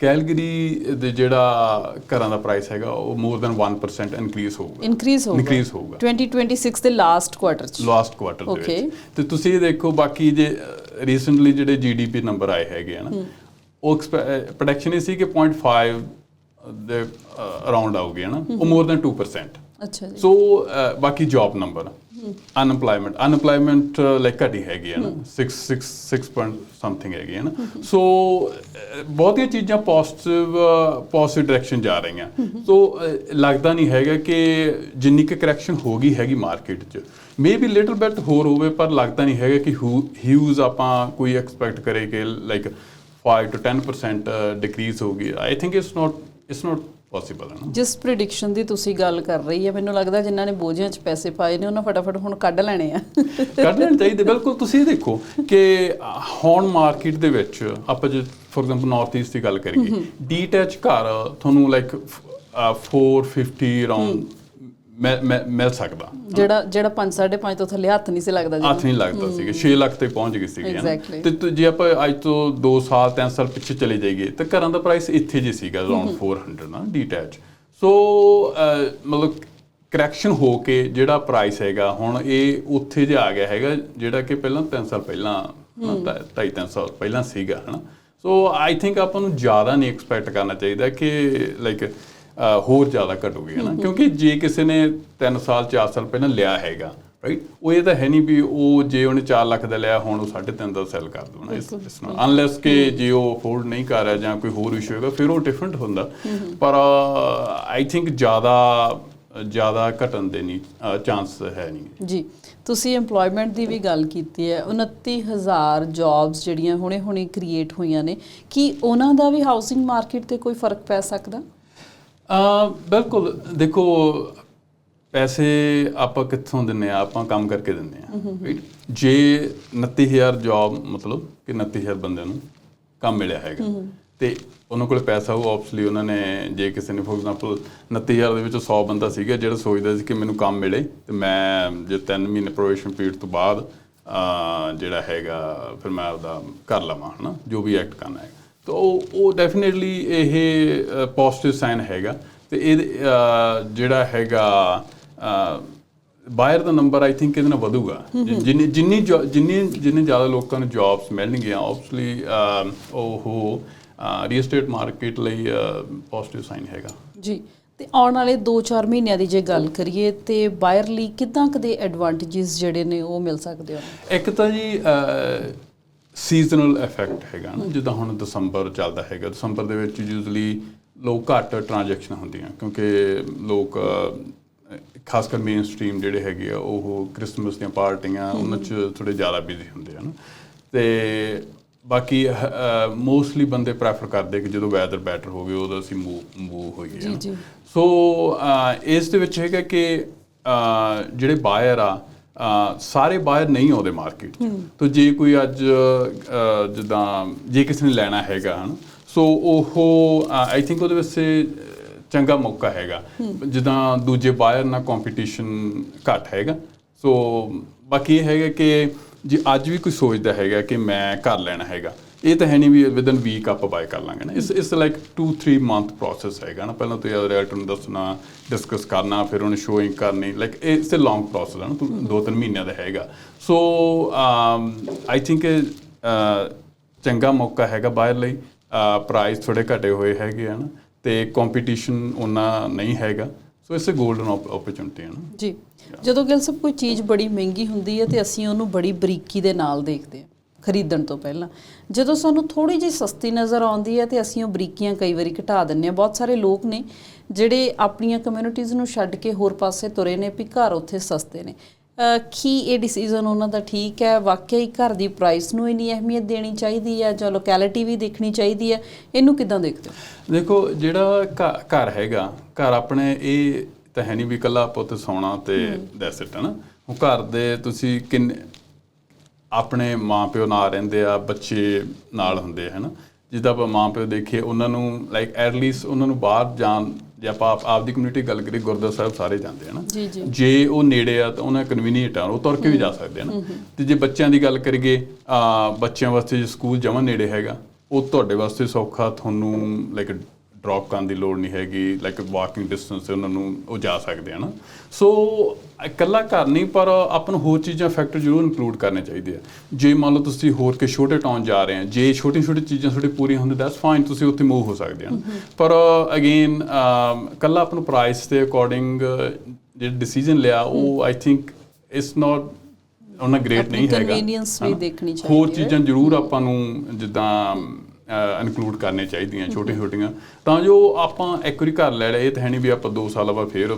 ਕੈਲਗਰੀ ਦੇ ਜਿਹੜਾ ਘਰਾਂ ਦਾ ਪ੍ਰਾਈਸ ਹੈਗਾ ਉਹ ਮੋਰ ਦੈਨ 1% ਇਨਕਰੀਜ਼ ਹੋਊਗਾ। ਇਨਕਰੀਜ਼ ਹੋਊਗਾ। Increase ਹੋਊਗਾ। 2026 ਦੇ ਲਾਸਟ ਕੁਆਟਰ 'ਚ। ਲਾਸਟ ਕੁਆਟਰ ਦੇ. ਵਿੱਚ। ਤੇ ਤੁਸੀਂ ਇਹ ਦੇਖੋ ਬਾਕੀ ਜੇ ਰੀਸੈਂਟਲੀ ਜਿਹੜੇ ਜੀਡੀਪੀ ਨੰਬਰ ਆਏ ਹੈਗੇ ਆ ਨਾ ਉਹ ਪ੍ਰੋਡਕਸ਼ਨ ਇਹ ਸੀ ਕਿ 0.5 ਦੇ ਅਰਾਊਂਡ ਆਉਗੇ ਹੈ ਨਾ? ਉਹ ਮੋਰ ਦੈਨ 2% ਅੱਛਾ ਜੀ। ਸੋ ਬਾਕੀ job number unemployment unemployment like ਘਟੀ ਹੈਗੀ ਹੈ ਨਾ। 6 6 6 ਪੁਆਇੰਟ ਸਮਥਿੰਗ ਹੈਗੀ ਹੈ ਨਾ। ਸੋ ਬਹੁਤੀਆਂ ਚੀਜ਼ਾਂ ਪੋਜ਼ਿਟਿਵ ਪੋਜ਼ਿਟਿਵ ਡਾਇਰੈਕਸ਼ਨ ਜਾ ਰਹੀਆਂ। ਸੋ ਲੱਗਦਾ ਨਹੀਂ ਹੈਗਾ ਕਿ ਜਿੰਨੀ ਕਿ ਕਰੈਕਸ਼ਨ ਹੋ ਗਈ ਹੈਗੀ ਮਾਰਕੀਟ 'ਚ। ਮੇਬੀ ਲਿਟਲ ਬਿਟ ਹੋਰ ਹੋਵੇ ਪਰ ਲੱਗਦਾ ਨਹੀਂ ਹੈਗਾ ਕਿ ਹਿਊਜ਼ ਆਪਾਂ ਕੋਈ ਐਕਸਪੈਕਟ ਕਰੇ ਕਿ ਲਾਈਕ 5 to 10% ਡਿਕਰੀਜ਼ ਹੋਗੀ I think it's not it's not possible ਹੈ ਨਾ। ਜਿਸ ਪ੍ਰੀਡਿਕਸ਼ਨ ਦੀ ਤੁਸੀਂ ਗੱਲ ਕਰ ਰਹੀ ਹੈ ਮੈਨੂੰ ਲੱਗਦਾ ਜਿਨ੍ਹਾਂ ਨੇ ਬੋਝਿਆਂ 'ਚ ਪੈਸੇ ਪਾਏ ਨੇ ਉਹਨਾਂ ਫਟਾਫਟ ਹੁਣ ਕੱਢ ਲੈਣੇ ਆ। ਕੱਢ ਲੈਣ ਚਾਹੀਦੇ। ਬਿਲਕੁਲ ਤੁਸੀਂ ਦੇਖੋ ਕਿ ਹੁਣ ਮਾਰਕੀਟ ਦੇ ਵਿੱਚ ਆਪਾਂ ਜੇ ਫੋਰ ਐਗਜ਼ਾਮਪਲ ਨਾਰਥ ਈਸਟ ਦੀ ਗੱਲ ਕਰੀਏ ਡੀਟੈਚ ਘਰ ਤੁਹਾਨੂੰ ਲਾਈਕ 450 ਅਰਾਊਂਡ ਮਿਲ ਸਕਦਾ। ਜਿਹੜਾ ਜਿਹੜਾ 5 5.5 ਤੋਂ ਥੱਲੇ ਹੱਥ ਨਹੀਂ ਸੀ ਲੱਗਦਾ ਹੱਥ ਨਹੀਂ ਲੱਗਦਾ ਸੀਗਾ। 6 ਲੱਖ ਤੇ ਪਹੁੰਚ ਗਈ ਸੀਗੀ. ਤੇ ਜੇ ਆਪਾਂ ਅੱਜ ਤੋਂ 2 ਸਾਲ 3 ਸਾਲ ਪਿੱਛੇ ਚਲੇ ਜਾਈਏ ਤਾਂ ਘਰਾਂ ਦਾ ਪ੍ਰਾਈਸ ਇੱਥੇ ਜੇ ਸੀਗਾ ਅਰਾਊਂਡ 400 ਨਾ ਡੀਟੈਚ ਸੋ ਮਤਲਬ ਕਰੈਕਸ਼ਨ ਹੋ ਕੇ ਜਿਹੜਾ ਪ੍ਰਾਈਸ ਹੈਗਾ ਹੁਣ ਇਹ ਉੱਥੇ ਜੇ ਆ ਗਿਆ ਹੈਗਾ ਜਿਹੜਾ ਕਿ ਪਹਿਲਾਂ 3 ਸਾਲ ਪਹਿਲਾਂ 2.5 3 ਸਾਲ ਪਹਿਲਾਂ ਸੀਗਾ ਹਨਾ ਸੋ ਆਈ ਥਿੰਕ ਆਪਾਂ ਨੂੰ ਜ਼ਿਆਦਾ ਨਹੀਂ ਐਕਸਪੈਕਟ ਕਰਨਾ ਚਾਹੀਦਾ ਕਿ ਲਾਈਕ ਹੋਰ ਜ਼ਿਆਦਾ ਘਟੂਗੀ ਹਨਾ ਕਿਉਂਕਿ ਜੇ ਕਿਸੇ ਨੇ 3 ਸਾਲ 4 ਸਾਲ ਪਹਿਲਾਂ ਲਿਆ ਹੈਗਾ ਰਾਈਟ ਉਹ ਇਹ ਤਾਂ ਹੈ ਨਹੀਂ ਵੀ ਉਹ ਜੇ ਉਹਨੇ 4 ਲੱਖ ਦਾ ਲਿਆ ਹੁਣ ਉਹ 3.5 ਦਾ ਸੈਲ ਕਰ ਦੋ ਨਾ ਇਸ ਇਸ ਨਾਲ। ਅਨਲੈਸ ਕਿ ਜੇ ਉਹ ਅਫੋਰਡ ਨਹੀਂ ਕਰ ਰਿਹਾ ਜਾਂ ਕੋਈ ਹੋਰ ਇਸ਼ੂ ਹੈਗਾ ਫਿਰ ਉਹ ਡਿਫਰੈਂਟ ਹੁੰਦਾ। ਪਰ ਆਈ ਥਿੰਕ ਜ਼ਿਆਦਾ ਜ਼ਿਆਦਾ ਘਟਣ ਦੇ ਨਹੀਂ ਚਾਂਸ ਹੈ ਨਹੀਂ। ਜੀ ਤੁਸੀਂ EMPLOYMENT ਦੀ ਵੀ ਗੱਲ ਕੀਤੀ ਹੈ। 29000 ਜੌਬਸ ਜਿਹੜੀਆਂ ਹੁਣੇ ਹੁਣੇ ਕ੍ਰੀਏਟ ਹੋਈਆਂ ਨੇ ਕੀ ਉਹਨਾਂ ਦਾ ਵੀ ਹਾਊਸਿੰਗ ਮਾਰਕੀਟ ਤੇ ਕੋਈ ਫ਼ਰਕ ਪੈ ਸਕਦਾ? ਅ ਬਿਲਕੁਲ ਦੇਖੋ ਪੈਸੇ ਆਪਾਂ ਕਿੱਥੋਂ ਦਿੰਨੇ ਆ? ਆਪਾਂ ਕੰਮ ਕਰਕੇ ਦਿੰਨੇ ਆ ਜੇ 29000 ਜੌਬ ਮਤਲਬ ਕਿ 29000 ਬੰਦਿਆਂ ਨੂੰ ਕੰਮ ਮਿਲਿਆ ਹੈਗਾ ਤੇ ਉਹਨਾਂ ਕੋਲ ਪੈਸਾ ਉਹ ਆਬਸਲੀ ਉਹਨਾਂ ਨੇ ਜੇ ਕਿਸੇ ਨੇ ਫੋਰ ਐਗਜ਼ਾਮਪਲ 29000 ਦੇ ਵਿੱਚੋਂ 100 ਬੰਦਾ ਸੀਗਾ ਜਿਹੜਾ ਸੋਚਦਾ ਸੀ ਕਿ ਮੈਨੂੰ ਕੰਮ ਮਿਲੇ ਤੇ ਮੈਂ ਜੇ 3 ਮਹੀਨੇ ਪ੍ਰੋਬੇਸ਼ਨ ਪੀਰੀਅਡ ਤੋਂ ਬਾਅਦ ਜਿਹੜਾ ਹੈਗਾ ਫਿਰ ਮੈਂ ਆਪਦਾ ਕਰ ਲਵਾਂ ਹਨਾ? ਜੋ ਵੀ ਐਕਟ ਕਰਨਾ ਹੈ ਤਾਂ ਉਹ ਉਹ ਡੈਫੀਨਿਟਲੀ ਇਹ ਪੋਜ਼ਿਟਿਵ ਸਾਈਨ ਹੈਗਾ। ਤੇ ਇਹ ਜਿਹੜਾ ਹੈਗਾ ਬਾਇਰ ਦਾ ਨੰਬਰ ਆਈ ਥਿੰਕ ਇਹਦੇ ਨਾਲ ਵਧੂਗਾ। ਜਿੰਨੀ ਜਿੰਨੀ ਜਿੰਨੀ ਜਿੰਨੇ ਜ਼ਿਆਦਾ ਲੋਕਾਂ ਨੂੰ ਜੌਬਸ ਮਿਲਣਗੀਆਂ ਆਬਵੀਅਸਲੀ ਉਹ ਰੀਅਲ ਏਸਟੇਟ ਮਾਰਕੀਟ ਲਈ ਪੋਜ਼ਿਟਿਵ ਸਾਈਨ ਹੈਗਾ। ਜੀ ਤੇ ਆਉਣ ਵਾਲੇ 2-4 ਮਹੀਨਿਆਂ ਦੀ ਜੇ ਗੱਲ ਕਰੀਏ ਤੇ ਬਾਇਰ ਲਈ ਕਿਦਾਂ ਕਦੇ ਐਡਵਾਂਟੇजेस ਜਿਹੜੇ ਨੇ ਉਹ ਮਿਲ ਸਕਦੇ ਹੋ ਇੱਕ ਤਾਂ ਜੀ ਸੀਜ਼ਨਲ ਇਫੈਕਟ ਹੈਗਾ ਨਾ ਜਿੱਦਾਂ ਹੁਣ ਦਸੰਬਰ ਚੱਲਦਾ ਹੈਗਾ ਦਸੰਬਰ ਦੇ ਵਿੱਚ ਯੂਜ਼ਲੀ ਲੋਕ ਘੱਟ ਟ੍ਰਾਂਜੈਕਸ਼ਨ ਹੁੰਦੀਆਂ ਕਿਉਂਕਿ ਲੋਕ ਖਾਸ ਕਰ ਮੇਨ ਸਟ੍ਰੀਮ ਜਿਹੜੇ ਹੈਗੇ ਆ ਉਹ ਕ੍ਰਿਸਮਸ ਦੀਆਂ ਪਾਰਟੀਆਂ ਉਹਨਾਂ 'ਚ ਥੋੜੇ ਜ਼ਿਆਦਾ ਬਿਜ਼ੀ ਹੁੰਦੇ ਹਨ ਤੇ ਬਾਕੀ ਮੋਸਟਲੀ ਬੰਦੇ ਪ੍ਰੈਫਰ ਕਰਦੇ ਕਿ ਜਦੋਂ ਵੈਦਰ ਬੈਟਰ ਹੋਵੇ ਉਦੋਂ ਅਸੀਂ ਮੂਵ ਮੂਵ ਹੋਈਏ ਜੀ। ਜੀ। ਸੋ ਇਸ ਦੇ ਵਿੱਚ ਹੈਗਾ ਕਿ ਜਿਹੜੇ ਬਾਇਰ ਆ ਸਾਰੇ ਬਾਇਰ ਨਹੀਂ ਆਉਂਦੇ ਮਾਰਕੀਟ 'ਚ। ਤੋ ਜੇ ਕੋਈ ਅੱਜ ਜਿੱਦਾਂ ਜੇ ਕਿਸੇ ਨੇ ਲੈਣਾ ਹੈਗਾ ਹਨ ਸੋ ਉਹ ਆਈ ਥਿੰਕ ਉਹਦੇ ਵਾਸਤੇ ਚੰਗਾ ਮੌਕਾ ਹੈਗਾ। ਜਿੱਦਾਂ ਦੂਜੇ ਬਾਇਰ ਨਾਲ ਕੰਪੀਟੀਸ਼ਨ ਘੱਟ ਹੈਗਾ। ਸੋ ਬਾਕੀ ਇਹ ਹੈਗਾ ਕਿ ਜੇ ਅੱਜ ਵੀ ਕੋਈ ਸੋਚਦਾ ਹੈਗਾ ਕਿ ਮੈਂ ਘਰ ਲੈਣਾ ਹੈਗਾ ਇਹ ਤਾਂ ਹੈ ਨਹੀਂ ਵੀ ਵਿਦਨ ਵੀਕ ਆਪਾਂ ਬਾਏ ਕਰ ਲਾਂਗੇ ਨਾ। ਇਸ ਇਸ ਲਾਈਕ 2 3 ਮੰਥ ਪ੍ਰੋਸੈਸ ਹੈਗਾ ਨਾ। ਪਹਿਲਾਂ ਤੁਸੀਂ ਰੈਲਟਰ ਨੂੰ ਦੱਸਣਾ ਡਿਸਕਸ ਕਰਨਾ, ਫਿਰ ਉਹਨੂੰ ਸ਼ੋਇੰਗ ਕਰਨੀ। ਲਾਈਕ ਇਹ ਇਟਸ ਅ ਲੌਂਗ ਪ੍ਰੋਸੈਸ ਹੈ ਨਾ ਦੋ ਤਿੰਨ ਮਹੀਨਿਆਂ ਦਾ ਹੈਗਾ। ਸੋ ਆਈ ਥਿੰਕ ਚੰਗਾ ਮੌਕਾ ਹੈਗਾ ਬਾਹਰ ਲਈ। ਪ੍ਰਾਈਸ ਥੋੜੇ ਘਟੇ ਹੋਏ ਹੈਗੇ ਹਨ ਤੇ ਕੰਪੀਟੀਸ਼ਨ ਉਹਨਾਂ ਨਹੀਂ ਹੈਗਾ। So it's a golden opportunity ਹੈ ਨਾ। ਜੀ। ਜਦੋਂ ਗਿਲ ਸਭ ਕੋਈ ਚੀਜ਼ ਬੜੀ ਮਹਿੰਗੀ ਹੁੰਦੀ ਹੈ ਤੇ ਅਸੀਂ ਉਹਨੂੰ ਬੜੀ ਬਰੀਕੀ ਦੇ ਨਾਲ ਦੇਖਦੇ ਹਾਂ। ਖਰੀਦਣ ਤੋਂ ਪਹਿਲਾਂ। ਜਦੋਂ ਸਾਨੂੰ ਥੋੜੀ ਜਿਹੀ ਸਸਤੀ ਨਜ਼ਰ ਆਉਂਦੀ ਹੈ ਤੇ ਅਸੀਂ ਉਹ ਬਰੀਕੀਆਂ ਕਈ ਵਾਰੀ ਘਟਾ ਦਿੰਨੇ ਆ ਬਹੁਤ ਸਾਰੇ ਲੋਕ ਨੇ ਜਿਹੜੇ ਆਪਣੀਆਂ ਕਮਿਊਨਿਟੀਜ਼ ਨੂੰ ਛੱਡ ਕੇ ਹੋਰ ਪਾਸੇ ਤੁਰੇ ਨੇ ਵੀ ਘਰ ਉੱਥੇ ਸਸਤੇ ਨੇ। ਕੀ ਇਹ ਡਿਸੀਜਨ ਉਹਨਾਂ ਦਾ ਠੀਕ ਹੈ? ਵਾਕਿਆ ਹੀ ਘਰ ਦੀ ਪ੍ਰਾਈਸ ਨੂੰ ਇੰਨੀ ਅਹਿਮੀਅਤ ਦੇਣੀ ਚਾਹੀਦੀ ਹੈ ਜਾਂ ਲੋਕੈਲਿਟੀ ਵੀ ਦੇਖਣੀ ਚਾਹੀਦੀ ਹੈ? ਇਹਨੂੰ ਕਿਦਾਂ ਦੇਖਦੇ ਹੋ? ਦੇਖੋ ਜਿਹੜਾ ਘਰ ਹੈਗਾ ਘਰ ਆਪਣੇ ਇਹ ਤਾਂ ਹੈ ਨਹੀਂ ਵੀ ਇਕੱਲਾ ਪੁੱਤ ਸੌਣਾ ਤੇ ਦੈਟਸ ਇਟ ਨਾ ਉਹ ਘਰ ਦੇ ਤੁਸੀਂ ਕਿੰਨੇ ਆਪਣੇ ਮਾਪਿਓ ਨਾਲ ਰਹਿੰਦੇ ਆ ਬੱਚੇ ਨਾਲ ਹੁੰਦੇ ਹਨ? ਜਿੱਦਾਂ ਆਪਾਂ ਮਾਪਿਓ ਦੇਖੀਏ ਉਹਨਾਂ ਨੂੰ ਲਾਈਕ ਐਟਲੀਸਟ ਉਹਨਾਂ ਨੂੰ ਬਾਹਰ ਜਾਣ ਜੇ ਆਪਾਂ ਆਪ- ਆਪਦੀ ਕਮਿਊਨਿਟੀ ਗੱਲ ਕਰੀਏ ਗੁਰਦੁਆਰਾ ਸਾਹਿਬ ਸਾਰੇ ਜਾਂਦੇ ਹਨ? ਜੀ ਉਹ ਨੇੜੇ ਆ ਤਾਂ ਉਹਨਾਂ ਕਨਵੀਨੀਅੰਟ ਆ ਉਹ ਤੁਰ ਕੇ ਵੀ ਜਾ ਸਕਦੇ ਹਨ? ਤੇ ਜੇ ਬੱਚਿਆਂ ਦੀ ਗੱਲ ਕਰੀਏ ਆ ਬੱਚਿਆਂ ਵਾਸਤੇ ਜੇ ਸਕੂਲ ਜਮਾਂ ਨੇੜੇ ਹੈਗਾ ਉਹ ਤੁਹਾਡੇ ਵਾਸਤੇ ਸੌਖਾ ਤੁਹਾਨੂੰ ਲਾਈਕ ਡ੍ਰੌਪ ਕਰਨ ਦੀ ਲੋੜ ਨਹੀਂ ਹੈਗੀ ਲਾਈਕ ਵਾਕਿੰਗ ਡਿਸਟੈਂਸ ਤੇ ਉਹਨਾਂ ਨੂੰ ਉਹ ਜਾ ਸਕਦੇ ਹਨ ਸੋ ਇਕੱਲਾ ਘਰ ਨਹੀਂ ਪਰ ਆਪਾਂ ਨੂੰ ਹੋਰ ਚੀਜ਼ਾਂ ਫੈਕਟਰ ਜ਼ਰੂਰ ਇਨਕਲੂਡ ਕਰਨੇ ਚਾਹੀਦੇ ਆ। ਜੇ ਮੰਨ ਲਓ ਤੁਸੀਂ ਹੋਰ ਕਿ ਛੋਟੇ ਟਾਊਨ ਜਾ ਰਹੇ ਆ ਜੇ ਛੋਟੀ ਛੋਟੀ ਚੀਜ਼ਾਂ ਤੁਹਾਡੀ ਪੂਰੀਆਂ ਹੁੰਦੀਆਂ ਦੈਟਸ ਫਾਈਨ ਤੁਸੀਂ ਉੱਥੇ ਮੂਵ ਹੋ ਸਕਦੇ ਹੋ ਪਰ ਅਗੇਨ ਕੱਲਾ ਆਪਾਂ ਨੂੰ ਪ੍ਰਾਈਸ ਦੇ ਅਕੋਰਡਿੰਗ ਜਿਹੜਾ ਡਿਸੀਜਨ ਲਿਆ ਉਹ ਆਈ ਥਿੰਕ ਇਟਸ ਨਾਟ ਉਹਨਾਂ ਗ੍ਰੇਟ ਨਹੀਂ ਹੈਗਾ convenience ਵੀ ਹਨਾ? ਦੇਖਣੀ ਚਾਹੀਦੀ ਹੋਰ। ਚੀਜ਼ਾਂ ਜ਼ਰੂਰ ਆਪਾਂ ਨੂੰ ਜਿੱਦਾਂ ਇਨਕਲੂਡ ਕਰਨੇ ਚਾਹੀਦੀਆਂ ਛੋਟੀਆਂ ਛੋਟੀਆਂ ਤਾਂ ਜੋ ਆਪਾਂ ਇੱਕ ਵਾਰੀ ਘਰ ਲੈ ਲਿਆ ਇਹ ਤਾਂ ਹੈ ਨਹੀਂ ਵੀ ਆਪਾਂ 2 ਸਾਲ ਬਾਅਦ ਫੇਰ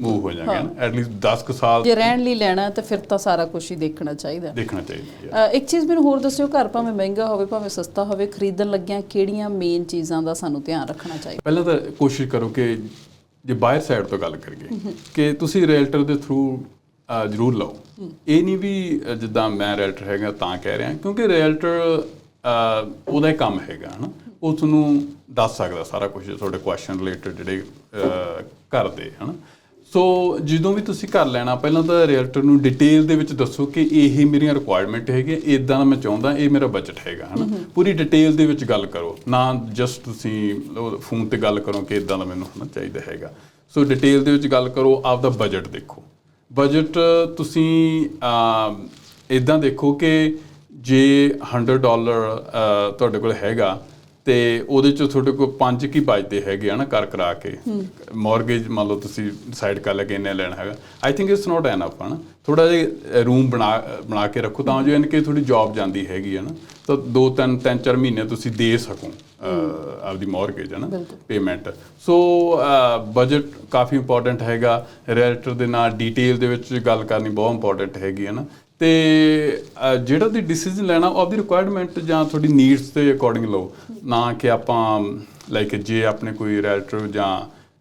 ਮੂਵ ਹੋ ਜਾਵਾਂਗੇ ਨਾ। ਐਟ ਲੀਸਟ 10 ਕੁ ਸਾਲ ਜੇ ਰਹਿਣ ਲਈ ਲੈਣਾ ਤਾਂ ਫਿਰ ਤਾਂ ਸਾਰਾ ਕੁਝ ਹੀ ਦੇਖਣਾ ਚਾਹੀਦਾ। ਦੇਖਣਾ ਚਾਹੀਦਾ ਇੱਕ ਚੀਜ਼ ਮੈਨੂੰ ਹੋਰ ਦੱਸਿਓ ਘਰ ਭਾਵੇਂ ਮਹਿੰਗਾ ਹੋਵੇ ਭਾਵੇਂ ਸਸਤਾ ਹੋਵੇ ਖਰੀਦਣ ਲੱਗਿਆਂ ਕਿਹੜੀਆਂ ਮੇਨ ਚੀਜ਼ਾਂ ਦਾ ਸਾਨੂੰ ਧਿਆਨ ਰੱਖਣਾ ਚਾਹੀਦਾ? ਪਹਿਲਾਂ ਤਾਂ ਕੋਸ਼ਿਸ਼ ਕਰੋ ਕਿ ਜੇ ਬਾਇਰ ਸਾਈਡ ਤੋਂ ਗੱਲ ਕਰੀਏ ਕਿ ਤੁਸੀਂ ਰੀਅਲਟਰ ਦੇ ਥਰੂ ਜ਼ਰੂਰ ਲਓ। ਇਹ ਨਹੀਂ ਵੀ ਜਿੱਦਾਂ ਮੈਂ ਰੀਅਲਟਰ ਹੈਗਾ ਤਾਂ ਕਹਿ ਰਿਹਾ ਕਿਉਂਕਿ ਰੀਅਲਟਰ ਉਹਦਾ ਹੀ ਕੰਮ ਹੈਗਾ ਹਨਾ? ਉਹ ਤੁਹਾਨੂੰ ਦੱਸ ਸਕਦਾ ਸਾਰਾ ਕੁਝ ਤੁਹਾਡੇ ਕੁਐਸਚਨ ਰਿਲੇਟਡ ਜਿਹੜੇ ਘਰ ਦੇ ਹਨਾ? ਸੋ ਜਦੋਂ ਵੀ ਤੁਸੀਂ ਘਰ ਲੈਣਾ ਪਹਿਲਾਂ ਤਾਂ ਰੀਅਲਟਰ ਨੂੰ ਡਿਟੇਲ ਦੇ ਵਿੱਚ ਦੱਸੋ ਕਿ ਇਹ ਮੇਰੀਆਂ ਰਿਕੁਆਇਰਮੈਂਟ ਹੈਗੀਆਂ ਇਦਾਂ ਦਾ ਮੈਂ ਚਾਹੁੰਦਾ ਇਹ ਮੇਰਾ ਬਜਟ ਹੈਗਾ ਹਨਾ? ਪੂਰੀ ਡਿਟੇਲ ਦੇ ਵਿੱਚ ਗੱਲ ਕਰੋ ਨਾ ਜਸਟ ਤੁਸੀਂ ਫੋਨ ਤੇ ਗੱਲ ਕਰੋ ਕਿ ਇਦਾਂ ਦਾ ਮੈਨੂੰ ਹੋਣਾ ਚਾਹੀਦਾ ਹੈਗਾ। ਸੋ ਡਿਟੇਲ ਦੇ ਵਿੱਚ ਗੱਲ ਕਰੋ ਆਪਦਾ ਬਜਟ ਦੇਖੋ। ਬਜਟ ਤੁਸੀਂ ਇਦਾਂ ਦੇਖੋ ਕਿ ਜੇ 100 ਡਾਲਰ ਤੁਹਾਡੇ ਕੋਲ ਹੈਗਾ ਤੇ ਉਹਦੇ ਚੋਂ ਤੁਹਾਡੇ ਕੋਲ ਪੰਜ ਕੀ ਬਚਦੇ ਹੈਗੇ ਆ ਨਾ ਕਰ ਕਰਾ ਕੇ? ਮਾਰਗੇਜ ਮੰਨ ਲਓ ਤੁਸੀਂ ਡਿਸਾਈਡ ਕਰ ਲਿਆ ਕਿ ਇੰਨੇ ਲੈਣਾ ਹੈਗਾ। I think it's not enough ਹਨਾ? ਥੋੜਾ ਜਿਹਾ ਰੂਮ ਬਣਾ ਬਣਾ ਕੇ ਰੱਖੋ ਤਾਂ ਜੋ ਇਹਨਾਂ ਕਿ ਤੁਹਾਡੀ ਜੌਬ ਜਾਂਦੀ ਹੈਗੀ ਹੈ ਨਾ। ਤਾਂ ਦੋ ਤਿੰਨ ਤਿੰਨ ਚਾਰ ਮਹੀਨੇ ਤੁਸੀਂ ਦੇ ਸਕੋ ਆਪਦੀ ਮਾਰਗੇਜ ਹੈ ਨਾ ਪੇਮੈਂਟ ਸੋ ਬਜਟ ਕਾਫੀ ਇੰਪੋਰਟੈਂਟ ਹੈਗਾ। ਰੀਅਲਟਰ ਦੇ ਨਾਲ ਡਿਟੇਲ ਦੇ ਵਿੱਚ ਗੱਲ ਕਰਨੀ ਬਹੁਤ ਇੰਪੋਰਟੈਂਟ ਹੈਗੀ ਹੈ ਨਾ। ਤੇ ਜਿਹੜਾ ਤੁਸੀਂ ਡਿਸੀਜਨ ਲੈਣਾ ਉਹ ਆਪਦੀ ਰਿਕੁਆਇਰਮੈਂਟ ਜਾਂ ਤੁਹਾਡੀ ਨੀਡਸ ਦੇ ਅਕੋਰਡਿੰਗ ਲਓ। ਨਾ ਕਿ ਆਪਾਂ ਲਾਈਕ ਜੇ ਆਪਣੇ ਕੋਈ ਰੀਅਲਟਰ ਜਾਂ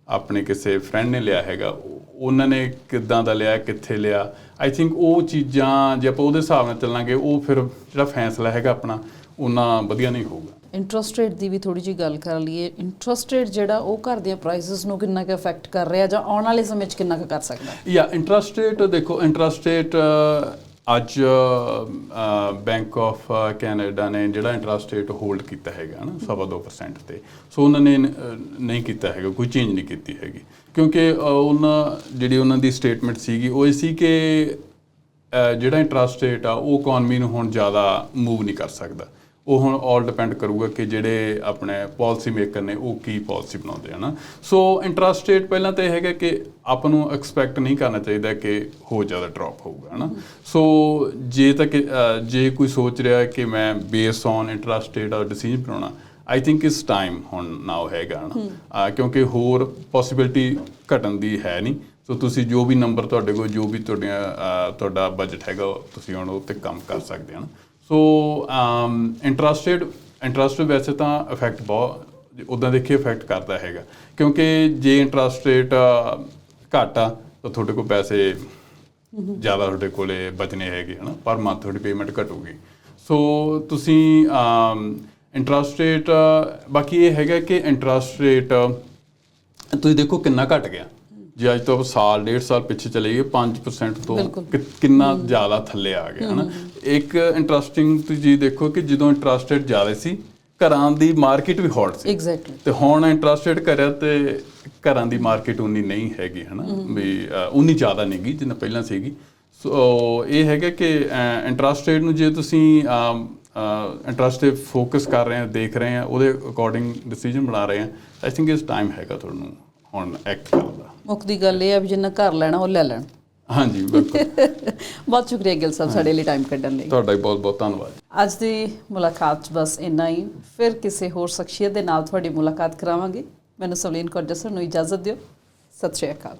ਆਪਣੇ ਕਿਸੇ ਫਰੈਂਡ ਨੇ ਲਿਆ ਹੈਗਾ ਉਹ- ਉਹਨਾਂ ਨੇ ਕਿੱਦਾਂ ਦਾ ਲਿਆ ਕਿੱਥੇ ਲਿਆ। ਆਈ ਥਿੰਕ ਉਹ ਚੀਜ਼ਾਂ ਜੇ ਆਪਾਂ ਉਹਦੇ ਹਿਸਾਬ ਨਾਲ ਚੱਲਾਂਗੇ ਉਹ ਫਿਰ ਜਿਹੜਾ ਫੈਸਲਾ ਹੈਗਾ ਆਪਣਾ ਉਹਨਾਂ ਵਧੀਆ ਨਹੀਂ ਹੋਊਗਾ। ਇੰਟਰਸਟ ਰੇਟ ਦੀ ਵੀ ਥੋੜੀ ਜੀ ਗੱਲ ਕਰ ਲਈਏ। ਇੰਟਰਸਟ ਰੇਟ ਜਿਹੜਾ ਉਹ ਘਰ ਦੀਆਂ ਪ੍ਰਾਈਸਸ ਨੂੰ ਕਿੰਨਾ ਕੁ ਅਫੈਕਟ ਕਰ ਰਿਹਾ ਜਾਂ ਆਉਣ ਵਾਲੇ ਸਮੇਂ 'ਚ ਕਿੰਨਾ ਕੁ ਕਰ ਸਕਦਾ? ਯਾ ਇੰਟਰਸਟ ਰੇਟ ਦੇਖੋ ਇੰਟਰਸਟ ਰੇਟ ਅੱਜ ਬੈਂਕ ਆਫ ਕੈਨੇਡਾ ਨੇ ਜਿਹੜਾ ਇੰਟਰਸਟ ਰੇਟ ਹੋਲਡ ਕੀਤਾ ਹੈਗਾ ਨਾ, ਸਵਾ ਦੋ percent ਤੇ, ਸੋ ਉਹਨਾਂ ਨੇ ਨਹੀਂ ਕੀਤਾ ਹੈਗਾ, ਕੋਈ ਚੇਂਜ ਨਹੀਂ ਕੀਤੀ ਹੈਗੀ। ਕਿਉਂਕਿ ਉਹਨਾਂ, ਜਿਹੜੀ ਉਹਨਾਂ ਦੀ ਸਟੇਟਮੈਂਟ ਸੀਗੀ, ਉਹ ਇਹ ਸੀ ਕਿ ਜਿਹੜਾ ਇੰਟਰਸਟ ਰੇਟ ਆ, ਉਹ ਇਕਨੋਮੀ ਨੂੰ ਹੁਣ ਜ਼ਿਆਦਾ ਮੂਵ ਨਹੀਂ ਕਰ ਸਕਦਾ। ਉਹ ਹੁਣ ਆਲ ਡਿਪੈਂਡ ਕਰੂਗਾ ਕਿ ਜਿਹੜੇ ਆਪਣੇ ਪਾਲਿਸੀ ਮੇਕਰ ਨੇ ਉਹ ਕੀ ਪਾਲਿਸੀ ਬਣਾਉਂਦੇ ਹਨ? ਸੋ ਇੰਟਰਸਟ ਰੇਟ ਪਹਿਲਾਂ ਤਾਂ ਇਹ ਹੈਗਾ ਕਿ ਆਪਾਂ ਨੂੰ ਐਕਸਪੈਕਟ ਨਹੀਂ ਕਰਨਾ ਚਾਹੀਦਾ ਕਿ ਹੋ ਜ਼ਿਆਦਾ ਡ੍ਰੌਪ ਹੋਊਗਾ ਹਨਾ? ਸੋ ਜੇ ਤਾਂ ਜੇ ਕੋਈ ਸੋਚ ਰਿਹਾ ਕਿ ਮੈਂ ਬੇਸ ਔਨ ਇੰਟਰਸਟ ਰੇਟ ਦਾ ਡਿਸੀਜਨ ਬਣਾਉਣਾ ਆਈ ਥਿੰਕ ਇਸ ਟਾਈਮ ਹੁਣ ਨਾਓ ਹੈਗਾ ਹਨਾ? ਅਹ, ਕਿਉਂਕਿ ਹੋਰ ਪੋਸਿਬਿਲਿਟੀ ਘਟਣ ਦੀ ਹੈ ਨਹੀਂ। ਸੋ ਤੁਸੀਂ ਜੋ ਵੀ ਨੰਬਰ ਤੁਹਾਡੇ ਕੋਲ ਜੋ ਵੀ ਤੁਹਾਡੀਆਂ ਅਹ, ਤੁਹਾਡਾ ਬਜਟ ਹੈਗਾ ਤੁਸੀਂ ਹੁਣ ਉਹ ਤੇ ਕੰਮ ਕਰ ਸਕਦੇ ਹੋ ਸੋ ਇੰਟਰਸਟਡ ਇੰਟਰਸਟ ਵੈਸੇ ਤਾਂ ਇਫੈਕਟ ਬਹੁਤ ਉਦਾਂ ਦੇਖੀ ਇਫੈਕਟ ਕਰਦਾ ਹੈਗਾ। ਕਿਉਂਕਿ ਜੇ ਇੰਟਰਸਟ ਰੇਟ ਘੱਟ ਆ ਤਾਂ ਤੁਹਾਡੇ ਕੋਲ ਪੈਸੇ ਜ਼ਿਆਦਾ ਤੁਹਾਡੇ ਕੋਲੇ ਬਚਨੇ ਹੈਗੇ ਹਨਾ। ਪਰ ਮੰਥ ਤੁਹਾਡੀ ਪੇਮੈਂਟ ਘਟੂਗੀ। ਸੋ ਤੁਸੀਂ ਇੰਟਰਸਟ ਰੇਟ ਬਾਕੀ ਇਹ ਹੈਗਾ ਕਿ ਇੰਟਰਸਟ ਰੇਟ ਤੁਸੀਂ ਦੇਖੋ ਕਿੰਨਾ ਘਟ ਗਿਆ। ਜੇ ਅੱਜ ਤੋਂ ਸਾਲ ਡੇਢ ਸਾਲ ਪਿੱਛੇ ਚਲੇ ਗਏ 5% ਤੋਂ ਕਿੰਨਾ ਜ਼ਿਆਦਾ ਥੱਲੇ ਆ ਗਿਆ ਹਨਾ? ਇੱਕ ਇੰਟਰਸਟਿੰਗ ਤੁਸੀਂ ਦੇਖੋ ਕਿ ਜਦੋਂ ਇੰਟਰਸਟ ਰੇਟ ਜ਼ਿਆਦਾ ਸੀ ਘਰਾਂ ਦੀ ਮਾਰਕੀਟ ਵੀ ਹੌਟ ਸੀ। ਐਗਜ਼ੈਕਟਲੀ ਤੇ ਹੁਣ ਇੰਟਰਸਟ ਰੇਟ ਕਰਿਆ ਤੇ ਘਰਾਂ ਦੀ ਮਾਰਕੀਟ ਉਨੀ ਨਹੀਂ ਹੈਗੀ ਹਨਾ? ਵੀ ਉਨੀ ਜ਼ਿਆਦਾ ਨਹੀਂ ਗਈ ਜਿੰਨਾ ਪਹਿਲਾਂ ਸੀਗੀ। ਸੋ ਇਹ ਹੈਗਾ ਕਿ ਇੰਟਰਸਟ ਰੇਟ ਨੂੰ ਜੇ ਤੁਸੀਂ ਇੰਟਰਸਟ ਤੇ ਫੋਕਸ ਕਰ ਰਹੇ ਆ ਦੇਖ ਰਹੇ ਆ ਉਹਦੇ ਅਕੋਰਡਿੰਗ ਡਿਸੀਜਨ ਬਣਾ ਰਹੇ ਆ ਆਈ ਥਿੰਕ ਇਸ ਟਾਈਮ ਹੈਗਾ ਤੁਹਾਨੂੰ ਹੁਣ ਐਕਟ ਕਰਨ ਦਾ। ਮੁੱਖ ਦੀ ਗੱਲ ਇਹ ਹੈ ਵੀ ਜਿੰਨਾ ਘਰ ਲੈਣਾ ਉਹ ਲੈ ਲੈਣ। ਹਾਂਜੀ ਬਿਲਕੁਲ। ਬਹੁਤ ਸ਼ੁਕਰੀਆ ਗਿਲ ਸਾਹਿਬ ਸਾਡੇ ਲਈ ਟਾਈਮ ਕੱਢਣ ਲਈ। ਤੁਹਾਡਾ ਬਹੁਤ ਬਹੁਤ ਧੰਨਵਾਦ। ਅੱਜ ਦੀ ਮੁਲਾਕਾਤ 'ਚ ਬਸ ਇੰਨਾ ਹੀ। ਫਿਰ ਕਿਸੇ ਹੋਰ ਸ਼ਖਸੀਅਤ ਦੇ ਨਾਲ ਤੁਹਾਡੀ ਮੁਲਾਕਾਤ ਕਰਾਵਾਂਗੇ। ਮੈਨੂੰ ਸਵਲੀਨ ਕੌਰ ਜਸਰ ਨੂੰ ਇਜਾਜ਼ਤ ਦਿਓ। ਸਤਿ ਸ਼੍ਰੀ ਅਕਾਲ।